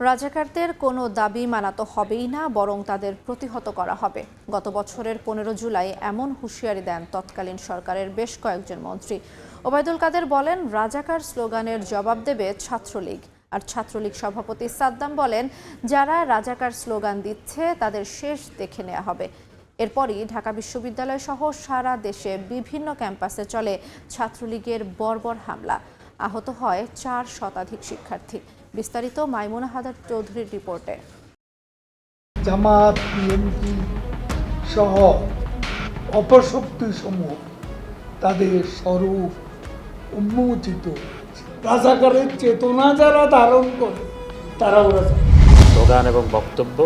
রাজাকারদের কোনো দাবি মানাতে হবেই না, বরং তাদের প্রতিহত করা হবে। গত বছরের পনেরো জুলাই এমন হুঁশিয়ারি দেন তৎকালীন সরকারের বেশ কয়েকজন মন্ত্রী। ওবায়দুল কাদের বলেন, রাজাকার স্লোগানের জবাব দেবে ছাত্রলীগ। আর ছাত্রলীগ সভাপতি সাদ্দাম বলেন, যারা রাজাকার স্লোগান দিচ্ছে, তাদের শেষ দেখে নেওয়া হবে। এরপরই ঢাকা বিশ্ববিদ্যালয় সহ সারা দেশে বিভিন্ন ক্যাম্পাসে চলে ছাত্রলীগের বর্বর হামলা। আহত হয় চার শতাধিক শিক্ষার্থী। বিস্তারিত মাইমুনা হাদার চৌধুরীর রিপোর্টে। জামাত বিএনপি সহ অপশক্তি সমূহ তাদের স্বরূপ উন্মোচিত। রাজাকারের চেতনা যারা ধারণ করে তারা ওরা স্লোগান এবং বক্তব্য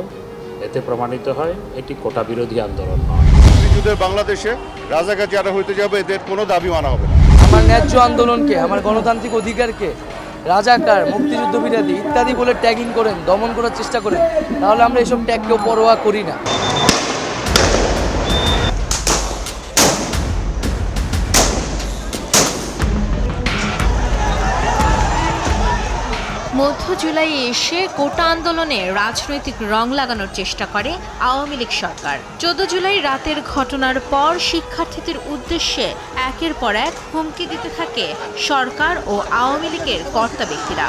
এতে প্রমাণিত হয় এটি কোটা বিরোধী আন্দোলন নয়। মুক্তিযুদ্ধের বাংলাদেশে রাজাকার যারা হইতে যাবে এদের কোনো দাবি মানা হবে না। আমার ন্যায্য আন্দোলনকে আমার গণতান্ত্রিক অধিকারকে রাজাকার, মুক্তিযুদ্ধ বিরোধী ইত্যাদি বলে ট্যাগিং করেন, দমন করার চেষ্টা করেন, তাহলে আমরা এসব ট্যাগকেও পরোয়া করি না। মধ্য জুলাই এসে কোটা আন্দোলনে রাজনৈতিক রং লাগানোর চেষ্টা করে আওয়ামী লীগ সরকার। চোদ্দ জুলাই রাতের ঘটনার পর শিক্ষার্থীদের উদ্দেশ্যে একের পর এক হুমকি দিতে থাকে সরকার ও আওয়ামী লীগের কর্তা ব্যক্তিরা।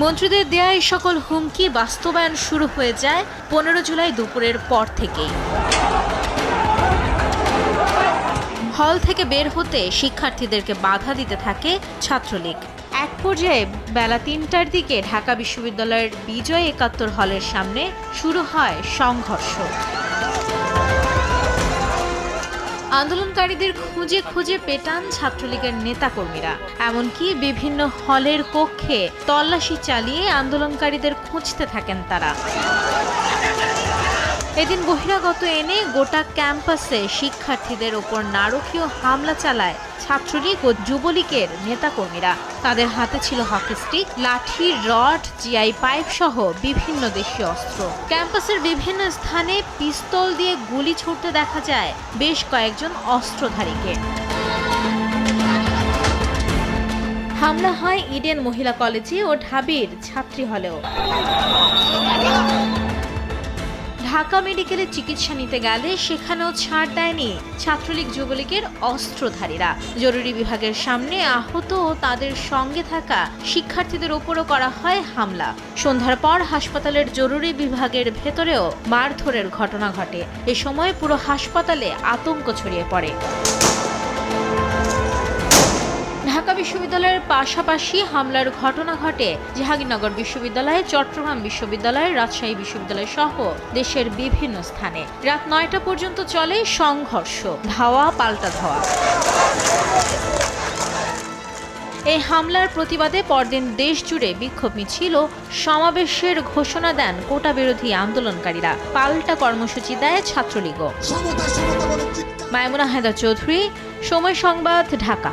মন্ত্রীদের দেয়া এই সকল হুমকি বাস্তবায়ন শুরু হয়ে যায় পনেরো জুলাই দুপুরের পর থেকেই। হল থেকে বের হতে শিক্ষার্থীদেরকে বাধা দিতে থাকে ছাত্রলীগ। এক পর্যায়ে বেলা তিনটার দিকে ঢাকা বিশ্ববিদ্যালয়ের বিজয় একাত্তর হলের সামনে শুরু হয় সংঘর্ষ। আন্দোলনকারীদের খুঁজে খুঁজে পেটান ছাত্রলীগের নেতাকর্মীরা। এমনকি বিভিন্ন হলের কক্ষে তল্লাশি চালিয়ে আন্দোলনকারীদের খুঁজতে থাকেন তারা। এদিন বহিরাগত এনে গোটা ক্যাম্পাসে শিক্ষার্থীদের ওপর নারকীয় হামলা চালায় ছাত্রলীগ ও যুবলীগের নেতাকর্মীরা। তাদের হাতে ছিল হকি স্টিক, লাঠি, রড, জিআই পাইপ সহ বিভিন্ন দেশীয় অস্ত্র। ক্যাম্পাসের বিভিন্ন স্থানে পিস্তল দিয়ে গুলি ছুটতে দেখা যায় বেশ কয়েকজন অস্ত্রধারীকে। হামলা হয় ইডেন মহিলা কলেজে ও ঢাবির ছাত্রী হলেও। ঢাকা মেডিকেলে চিকিৎসা নিতে গেলে সেখানেও ছাড় দেয়নি ছাত্রলীগ যুবলীগের অস্ত্রধারীরা। জরুরি বিভাগের সামনে আহত ও তাদের সঙ্গে থাকা শিক্ষার্থীদের ওপরও করা হয় হামলা। সন্ধ্যার পর হাসপাতালের জরুরি বিভাগের ভেতরেও মারধরের ঘটনা ঘটে। এ সময় পুরো হাসপাতালে আতঙ্ক ছড়িয়ে পড়ে। বিশ্ববিদ্যালয়ের পাশাপাশি হামলার ঘটনা ঘটে জাহাঙ্গীরনগর বিশ্ববিদ্যালয় চট্টগ্রাম বিশ্ববিদ্যালয় রাজশাহী বিশ্ববিদ্যালয় সহ দেশের বিভিন্ন স্থানে। রাত নয়টা পর্যন্ত চলে সংঘর্ষ ধাওয়া পাল্টা ধাওয়া। এই হামলার প্রতিবাদে পরদিন দেশ জুড়ে বিক্ষোভ মিছিল ও সমাবেশের ঘোষণা দেন কোটা বিরোধী আন্দোলনকারীরা। পাল্টা কর্মসূচি দেয় ছাত্রলীগও মায়মুনা হায়দার চৌধুরী সময় সংবাদ ঢাকা।